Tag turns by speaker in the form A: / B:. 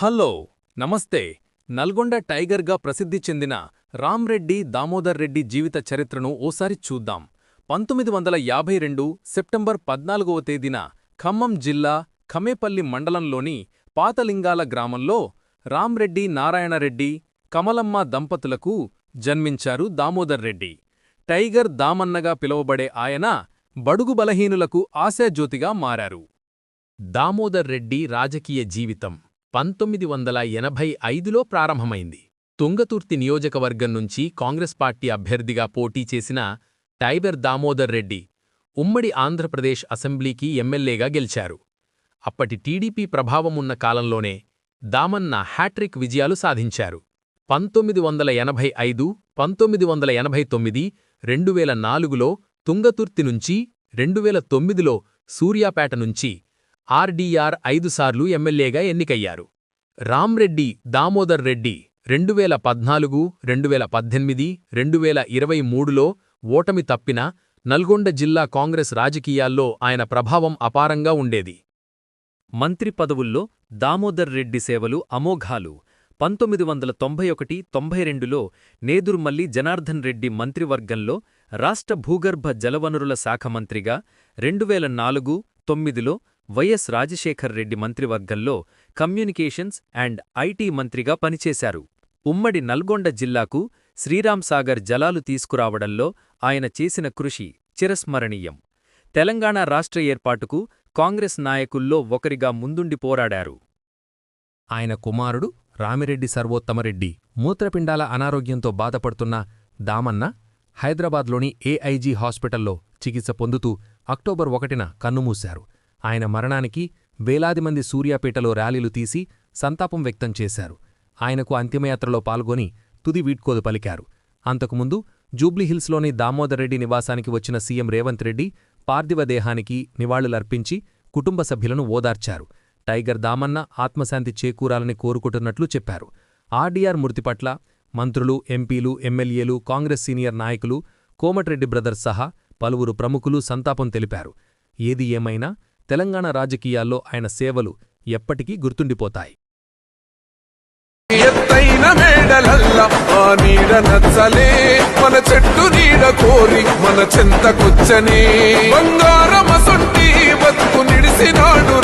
A: Hello నమస్తే. నల్గొండ టైగర్గా ప్రసిద్ధి చెందిన రామ్రెడ్డి దామోదర్ రెడ్డి జీవిత చరిత్రను ఓసారి చూద్దాం. పంతొమ్మిది వందల యాభై రెండు సెప్టెంబర్ పద్నాలుగవ తేదీన ఖమ్మం జిల్లా ఖమేపల్లి మండలంలోని పాతలింగాల గ్రామంలో రామ్రెడ్డి నారాయణరెడ్డి కమలమ్మ దంపతులకు జన్మించారు దామోదర్ రెడ్డి. టైగర్ దామన్నగా పిలువబడే ఆయన బడుగు బలహీనులకు ఆశాజ్యోతిగా మారారు. దామోదర్ రెడ్డి రాజకీయ జీవితం. పంతొమ్మిది వందల ఎనభై ఐదులో ప్రారంభమైంది. తుంగతుర్తి నియోజకవర్గం నుంచి కాంగ్రెస్ పార్టీ అభ్యర్థిగా పోటీ చేసిన టైబర్ దామోదర్ రెడ్డి ఉమ్మడి ఆంధ్రప్రదేశ్ అసెంబ్లీకి ఎమ్మెల్యేగా గెలిచారు. అప్పటి టీడీపీ ప్రభావమున్న కాలంలోనే దామన్న హ్యాట్రిక్ విజయాలు సాధించారు. పంతొమ్మిది వందల ఎనభై ఐదు పంతొమ్మిది వందల ఎనభై తొమ్మిది రెండు వేల నాలుగులో తుంగతుర్తి నుంచి రెండు వేల తొమ్మిదిలో సూర్యాపేట నుంచి ఆర్డీఆర్ ఐదుసార్లు ఎమ్మెల్యేగా ఎన్నికయ్యారు. రామ్రెడ్డి దామోదర్ రెడ్డి రెండువేల పద్నాలుగు రెండువేల పద్దెనిమిది రెండువేల ఇరవై మూడులో ఓటమి తప్పిన నల్గొండ జిల్లా కాంగ్రెస్ రాజకీయాల్లో ఆయన ప్రభావం అపారంగా ఉండేది.
B: మంత్రి పదవుల్లో దామోదర్ రెడ్డి సేవలు అమోఘాలు. పంతొమ్మిది వందల తొంభై ఒకటి తొంభై రెండులో నేదుర్మల్లి జనార్దన్ రెడ్డి మంత్రివర్గంలో రాష్ట్ర భూగర్భ జలవనరుల శాఖ మంత్రిగా రెండువేల నాలుగు తొమ్మిదిలో వైఎస్ రాజశేఖర్ రెడ్డి మంత్రివర్గంలో కమ్యూనికేషన్స్ అండ్ ఐటీ మంత్రిగా పనిచేశారు. ఉమ్మడి నల్గొండ జిల్లాకు శ్రీరాంసాగర్ జలాలు తీసుకురావడంలో ఆయన చేసిన కృషి చిరస్మరణీయం. తెలంగాణ రాష్ట్ర ఏర్పాటుకు కాంగ్రెస్ నాయకుల్లో ఒకరిగా ముందుండి పోరాడారు.
A: ఆయన కుమారుడు రామిరెడ్డి సర్వోత్తమరెడ్డి మూత్రపిండాల అనారోగ్యంతో బాధపడుతున్న దామన్న హైదరాబాద్లోని ఏఐజీ హాస్పిటల్లో చికిత్స పొందుతూ అక్టోబర్ ఒకటిన కన్నుమూశారు. ఆయన మరణానికి వేలాది మంది సూర్యాపేటలో ర్యాలీలు తీసి సంతాపం వ్యక్తం చేశారు. ఆయనకు అంతిమయాత్రలో పాల్గొని తుది వీడ్కోలు పలికారు. అంతకుముందు జూబ్లీహిల్స్లోని దామోదరెడ్డి నివాసానికి వచ్చిన సీఎం రేవంత్ రెడ్డి పార్థివ దేహానికి నివాళులర్పించి కుటుంబ సభ్యులను ఓదార్చారు. టైగర్ దామన్న ఆత్మశాంతి చేకూరాలని కోరుకుంటున్నట్లు చెప్పారు. ఆర్డీఆర్ మృతి పట్ల మంత్రులు ఎంపీలు ఎమ్మెల్యేలు కాంగ్రెస్ సీనియర్ నాయకులు కోమటిరెడ్డి బ్రదర్స్ సహా పలువురు ప్రముఖులు సంతాపం తెలిపారు. ఏది ఏమైనా తెలంగాణ రాజకీయాల్లో ఆయన సేవలు ఎప్పటికీ గుర్తుండిపోతాయి.
C: ఎత్తైన మేడలల్ల ఆ నీడ నచ్చలే మన చెట్టు నీడ కోరి మన చెంతకొచ్చనే బంగారమసొంటి బతుకు నిడిసినాడు